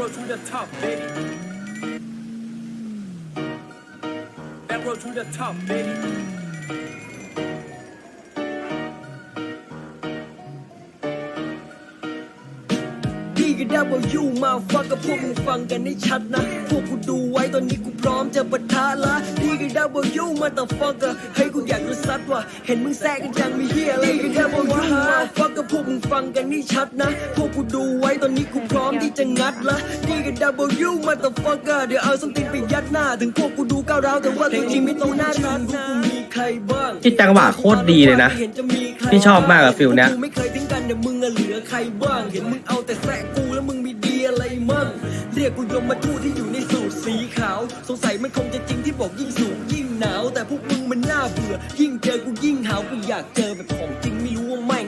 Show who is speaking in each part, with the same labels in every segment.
Speaker 1: road to the top, baby. Back road to the top, baby.
Speaker 2: พี่ก็ดับยูมาฟังกับพวกมึงฟังกันให้ชัดนะ พวกกูดูไว้ตอนนี้กูพร้อมจะปะทะละพี่ก็ดับยูมาแต่ฟังกันให้กูอยากรู้ซัดว่าเห็นมึงแทรกกันยังมีเฮียอะไรพี่ก็ดับยูมาฟังกับพวกมึงฟังกันให้ชัดนะ พวกกูดูไว้ตอนนี้กูพร้อมที่จะงัดละพี่ก็ดับยูมาแต่ฟังกันเดี๋ยวเอาส้นตีนไปยัดหน้า ถึงพวกกูดูก้าวร้าวแต่ว่าตัวจริงไม่ต้องน่ารักนะมีใครบ้าง
Speaker 3: ที่จังหวะโคตรดีเลยนะ
Speaker 2: ห็จะมีใคร
Speaker 3: พี่ชอบมากอะฟิลเนี้ย
Speaker 2: กูไม่เคยทิ้งกันเดี๋ยวมึงอะเหลือใครบ้างเห็นมึงเอาแต่แซะกูแล้วมึงมี ยกกูยมมาทู่ที่อยู่ในสูตรสีขาว สงสัยมันคงจะจริงที่บอกยิ่งสูงยิ่งหนาว แต่พวกมึงมันน่าเบื่อ ยิ่งเจอกูยิ่งหาวกูอยากเจอแบบของจริง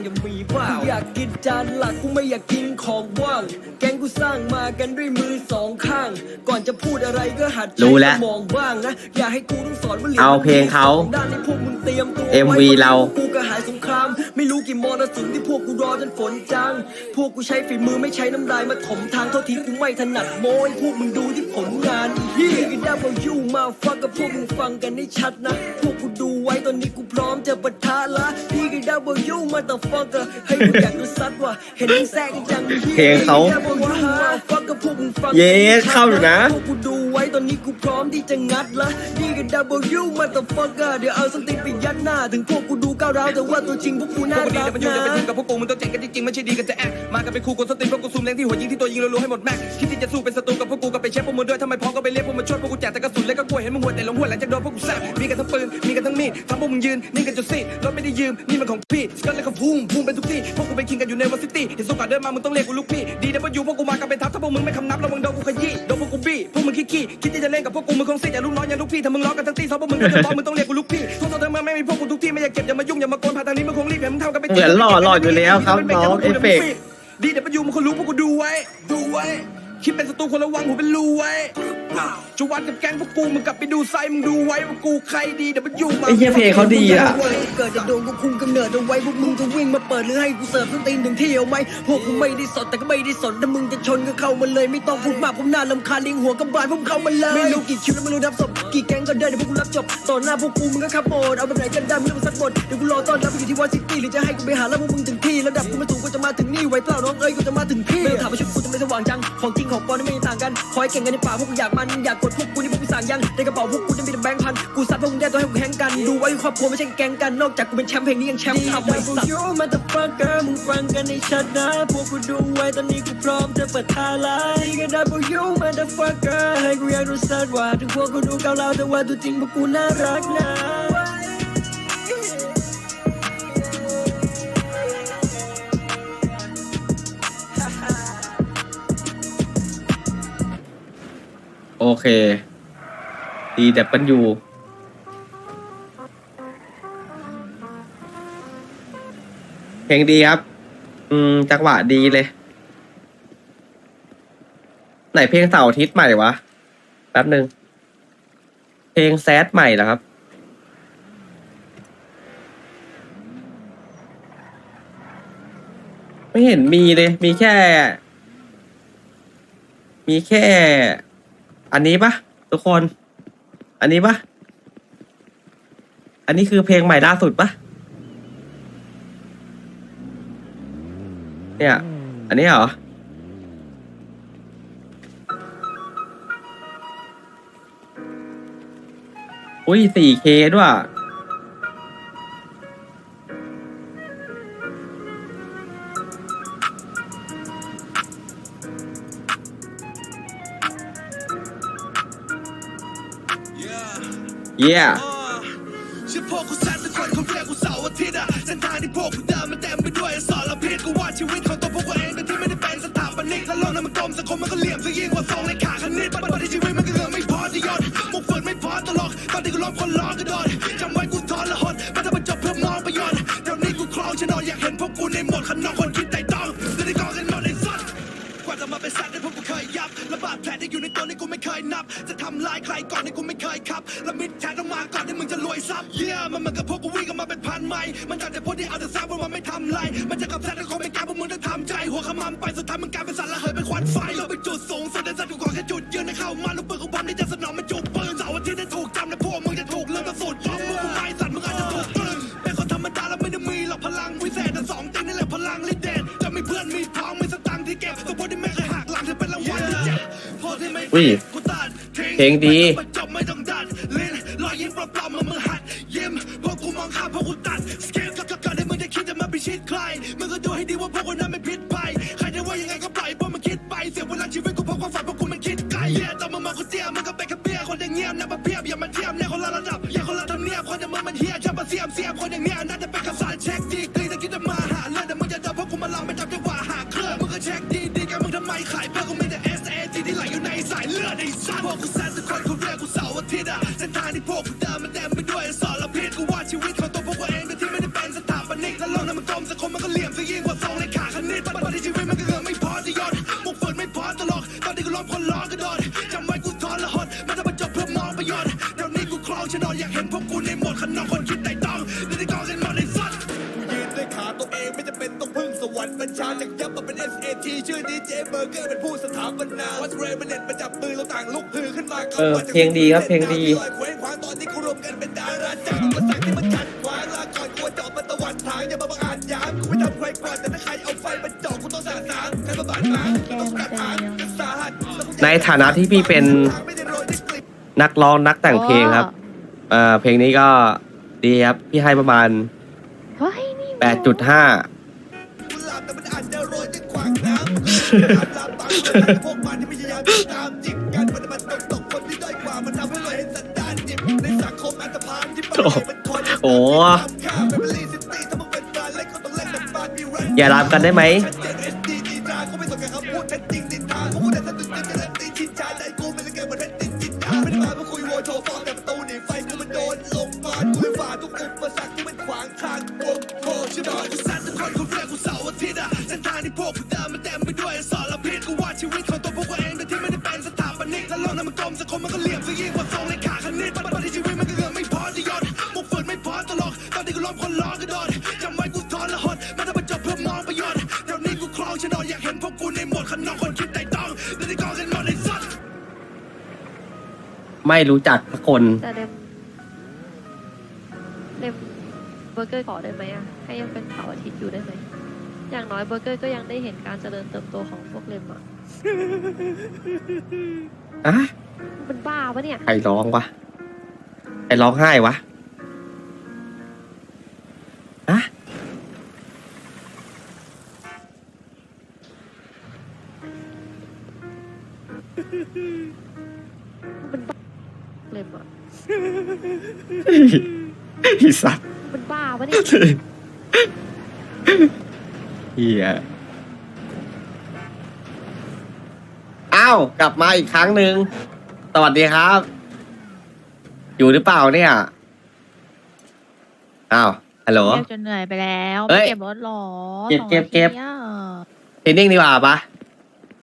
Speaker 2: ไม่รู้ว่าแม่งจะมีเปล่ากูอยากกินจานหลักกูไม่อยากกินของว่าง แกงกูสร้างมากันด้วยมือสองข้าง ก่อนจะพูดอะไรก็หัดใช้
Speaker 3: รู้แล้ว
Speaker 2: สมองบ้างนะอย่าให้กูต้องสอนว่าหรียญ
Speaker 3: เอาเพลงเขา
Speaker 2: ด้านให้พวกมึงเตรียมตัว
Speaker 3: MV
Speaker 2: ไว้
Speaker 3: เรา
Speaker 2: กูกระหายสงคราม ไม่รู้กี่มรสุมที่พวกกูรอจนฝนจางพวกกูใช้ฝีมือไม่ใช้น้ำลายมาถมทางเท่าที่กูไม่ถนัดโม้ยพวกมึงดูที่ผลงานอีเหี้ยกันดับยูมาฟังกับพวกมึงฟังกันให้ชัดนะพวก กูดูไว้ตอนนี้กูพร้อมจะปะทะละพี่กันดับยูมาแต่ฟังกันให้กูอยากรู้ซัดว่าเห็นมึงแทรกกันจัง
Speaker 3: เพลงเขา
Speaker 2: ฟังกับพวกมึงฟัง
Speaker 3: เย้เข้าอยู่นะ
Speaker 2: พวกกูดูไว้ ตอนนี้กูพร้อมที่จะงัดละนี่ก็ W มาแต่ฟักเเดี๋ยวเอาส้นตีนไปยัดหน้า ถึงพวกกูดูก้าวร้าวแต่ว่าตัวจริงพวกกู
Speaker 4: พ
Speaker 2: น่าว
Speaker 4: กดี
Speaker 2: รั
Speaker 4: แต่
Speaker 2: ก
Speaker 4: มันอยู่
Speaker 2: นะ
Speaker 4: จะไปถึงกับพวกกูมึงต้องเจ๋งกันจริงๆไม่ใช่ดีกันจะแอกมากันเป็นคู่กดสติพวกกูซูมแรงที่หัวยิงที่ตัวยิงรัวๆให้หมดแม็กคิดที่จะสู้เป็นศัตรูกับพวกกูก็ไปเช็คพวกมึงด้วยทำไมพร้อมก็ไปเรียกพวกมาช่วยพวกกูแจกแต่กระสุนเล็กก็กลัวเห็นมึงหัวแต่ลงหัวหลังจากโดนพวกกูแซ่บมีกันทั้งปืนมีกันทั้งมีดทำพวกมึงยืนนิ่งกันจนซีดรถไม่ได้ยืมนี่มันของพี่สกัดเลยก็พุ่งพุ่งเป็นทุกที่พวกกูเป็นคิงกันอยู่ในวันซิตี้เห็นสุกัดเดินมามึงต้องเรียกกูลูกพี่ดีแต่ว่าอยู่พวกกูมากันเป็นทัพถ้าพวกมึงไม่คำนับระวังโดนกูขยี้โดน ถ้ามึงล้อกันทั้งตีสองพวกมึงก็จะร้องมึงต้องเรียกกูลูกพี่ทุกตัวเธอมาไม่มีพวกกูทุกที่ไม่อยากเก็บอย่ามายุ่งอย่ามาโกนผ่านทางนี้มึงคงรีบเห็นมึงเท่ากันไป
Speaker 3: เหมือนหล่อหล่ออยู่แล้วครับน้องเอฟเฟกต์
Speaker 4: ดีแต่ประยูมันคนรู้พวกกูดูไว้ดูไว้คิดเป็นศัตรูคนระวังหัวเป็นรูไว้ จะวัดกับแก๊งพวกกูมึงกลับไปดูไซมึงดูไว้ว่ากูใครดีแต่ประยูมา
Speaker 3: ไอ้เหี้ยเพลงเขาดีอะ
Speaker 2: เกิดจะโดนกูคุมกำเนิดเอาไว้พวกมึงจะวิ่งมาเปิดหรือให้กูเสิร์ฟส้นตีนถึงที่เอาไหมพวกกูไม่ได้สนแต่ก็ไม่ได้สนถ้ามึงจะชนก็เข้ามาเลย ไม่ต้องพูดมากผมน่าลำคาญลิงหัวกำบาลพวกมึงเข้ามาเลยไม่รู้กี่คิวแล้วไม่รู้นับศพกี่แก๊งก็เดินเดี๋ยวพวกกูรับจบต่อหน้าพวกกูมึงก็ขับโหมดเอาแบบไหนกันได้ไม่ต้องสักบทเดี๋ยวกูรอต้อนรับอยู่ที่วอชิตี้หรือจะให้กูไปหาแล้วพวกมึงถึงที่ระดับกูไม่สูงกูจะมาถึงนี่ไว้เปล่าน้องเอ้ยกูจะมาถึงที่ไม่ต้องถามว่าชุดกูจะไม่สว่างจังของจริงของปลอมนี่ไม่ต่างกันคอยเก่งกันในป่าพวกกูอยากมันอยากกดพวกกูนี่พวกกูสั่งยังในกระเป๋าพวกกูจะมีแต่แบงค์พันกูซัดพวกมึงได้ตัวให้กูแข่งกันดูไว้ครอบครัวไม่ใช่แก๊งกันนอกจากกูเป็นแชมป์เพลงนี้ยังแชมป์ทำไมสัตว์ You motherfucker มึงฟังกันให้ชัดนะพวกกูดูไว้ตอนนี้กูพร้อมจะเปิดทาลายนี่ก็ได้พวก You motherfucker ให้กูอยากรู้สักว่าถึงพวกกูดูก้าวร้าวแต่ว่าตัวจริงพวกกูน่ารักนะ
Speaker 3: โอเค ดีแต่ปันอยู่ เพลงดีครับ อืม จังหวะดีเลย ไหนเพลงเสาร์อาทิตย์ใหม่วะ แป๊บหนึ่ง เพลงแซดใหม่เหรอครับ ไม่เห็นมีเลย มีแค่ มีแค่ อันนี้ปะทุกคน อันนี้ปะอันนี้คือเพลงใหม่ล่าสุดปะเนี่ย อันนี้เหรอ อุ้ย 4K ด้วย yeah
Speaker 5: ชื่อพวกกูแซดทุกคนเขาเรียกกูเสาร์อาทิตย์อะเส้นทางที่พวกกูเดินมันเต็มไปด้วยสารพิษกูว่าชีวิตของตัวพวกกูเองโดยที่ไม่ได้เป็นสถาปนิกและโลกนั้นมันกลมสังคมมันก็เหลี่ยมซะยิ่งกว่าทรงเลขาคณิตบัดที่ชีวิตมันก็เงินไม่พอที่ยอดมุกฝืนไม่พอตลกตอนที่กูล้มคนร้องกระโดนจำไว้าดแผลที่อยู่ในตัวนี่กูไม่เคยนับ จะทำลายใครก่อนนี่กูไม่เคยครับและมิดแท้ต้องมาก่อนที่มึงจะรวยซับเยี่ยมันเหมือนกับพวกกูวิ่งกันมาเป็นพันไม้มันจัดแต่พวกที่เอาแต่ทรัพย์ว่ามันไม่ทำไร มันจะกับแท้ที่คนไม่กล้าพวกมึงต้องทำใจ หัวขมำไปสุดท้ายมึงกลายเป็นสัตว์ละเหยเป็นควันไฟเราไปจุดสูงสุดในสัตว์กูขอแค่จุดยืนในเข้ามาลูกปืนข คิดจะมาพิชิตใครมึงก็ดูให้ดีว่าพวกกูนั้นไม่ผิดไป ใครจะว่ายังไงก็ปล่อยพวกมันคิดไป เสียเวลาชีวิตกูเพราะความฝันพวกกูมันคิดไกลเหี้ยตอนมึงมากูเตี้ยมึงก็เป็นแค่เบี้ยคนอย่างเงี้ยนับมาเพียบอย่ามาเทียมเนี่ยคนละระดับ อย่าคนละทำเนียบคนอย่างมึงมันเฮียชอบมาเสียมเสียมคนอย่างเนี้ยนะ ดไอ้สัตว์พวกกูแซนทุกคนเขาเรียกกูเสาร์อาทิตย์อะเส้นทางที่พวกกูเดินมันเต็มไปด้วยสารพิษกูว่าชีวิตของตัวพวกกูเองโดยที่ไม่ได้เป็นสถาปนิกและโลกนั้นมันกลมสังคมมันก็เหลี่ยมซะยิ่งกว่าทรงเลขาคณิตปัจจุบันที่ชีวิตมันก็เงินไม่พอจะยอดมุกฝืนไม่พอตลกตอนที่กูล้มคนล้อกระโดดจำไว้กูทอนละหดไม่ต้องมาจบเพื่อมองประโยชน์เดี๋ยวนี้กูครองชนอนอยากเห็นพวกกูในหมดขนองคนคิดไต่ตองในที่กองกันหมดในสัตว์
Speaker 6: ยืนด้วยขาตัวเองไม่จำเป็นต้องพึ่งสวรรค์บัญชาจากยับ มาเป็น SAT ชื่อดีเจเบอร์เกอร์เป็นผู้สถาปนาวัดเรย์มันเน็ตมาจับมือเราต่างลุกฮือขึ้นมา
Speaker 3: เออเพลงดีครับเพลงดี
Speaker 6: เคว้งคว้างตอนที่กูรวมกันเป็นดาราจากอุปสรรคที่มันขัดขวางลาก่อนกลัวเจาะมันตะวันทางอย่ามาบังอาจยามกูไม่ทำใครก่อนแต่ถ้าใครเอาไฟมาเจาะกูต้องสาสางใครมาบาดหมางกูต้องกัดหางกันสาหัสแล้วกูอยก
Speaker 3: ในฐานะที่พี่เป็น
Speaker 6: ไม่ได้โรยด้วยกลิ่น
Speaker 3: นักร้องนักแต่งเพลงครับ เอ่อเพลงนี้ก็ดีครับพี่ให้ประมาณ
Speaker 7: เฮ้ยนี่
Speaker 3: 8.5
Speaker 6: กุหลาบ แนอาจะโรยด้วยขวางน้ำลาบลาบปากแต่พวกมันที่พยายามติดตามจิบกันมันมันตกตกคนที่ด้อยกว่ามันทำให้เราเห็นสันดานดิบในสังคมอันตภานที่มันเป็นคน
Speaker 3: โอ้า
Speaker 6: เป็นลีซิตี้ถ้ามึงเป็นบารเล็กก็ต้องเล่นแบบบาร์บีแรน
Speaker 3: อย่ารับกันได้ไหม
Speaker 6: ชัดเจน SD ดีดามกันได้ไหมโดนลงมากูเลยฝ่าทุกอุปสรรคที่มันขวางทางวง โคชบอยกูสั่นทุกคนเขาเรียกกูเสาร์อาทิตย์อะเส้นทางที่พวกกูเดินมันเต็มไปด้วยสารพิษกูว่าชีวิตของตัวพวกกูเองโดยที่ไม่ได้เป็นสถาปนิกและโลกนั้นมันกลมสังคมมันก็เหลี่ยมซะยิ่งกว่าทรงเลขาคณิตปัจจุบันที่ชีวิตมันก็เงินไม่พอจะยอดมุกฝืนไม่พอตลกตอนที่กูล้มคนล้อกระโดดจำไว้กูทอนละหดไม่ต้องมาจบเพื่อมองประโยชน์เดี๋ยวนี้กูครองชนอนอยากเห็นพวกกูในหมดขนองคนคิดไต่ต้องในที่กองกันหมดในสัตว์
Speaker 3: ไม่รู้จักสักคน
Speaker 7: แต่เดมเดมเบอร์เกอร์ก่อได้ไหมอะ ให้ยังเป็นเสาร์อาทิตย์อยู่ได้ไหมอย่างน้อยเบอร์เกอร์ก็ยังได้เห็นการเจริญเติบโตของพวกเลมอะ
Speaker 3: อะ
Speaker 7: มันบ้าปะเนี่ย
Speaker 3: ใครร้องวะใครร้องไห้วะอะ
Speaker 7: มันบ้าเลมอะ
Speaker 3: อีสัตว์
Speaker 7: มันบ้าปะเนี่ย
Speaker 3: เฮียอ้าวกลับมาอีกครั้งหนึ่งสวัสดีครับ อยู่หรือเปล่าเนี่ยอ้าวฮัลโหล
Speaker 8: เรียกจนเหนื่อยไปแล้ว
Speaker 3: เอ้ย
Speaker 8: ไม่เก็บรถหรอ
Speaker 3: เก็บ
Speaker 8: สอง
Speaker 3: เก็บเก็บ
Speaker 8: นาทีอะ
Speaker 3: เทรนนิ่งดีกว่าปะ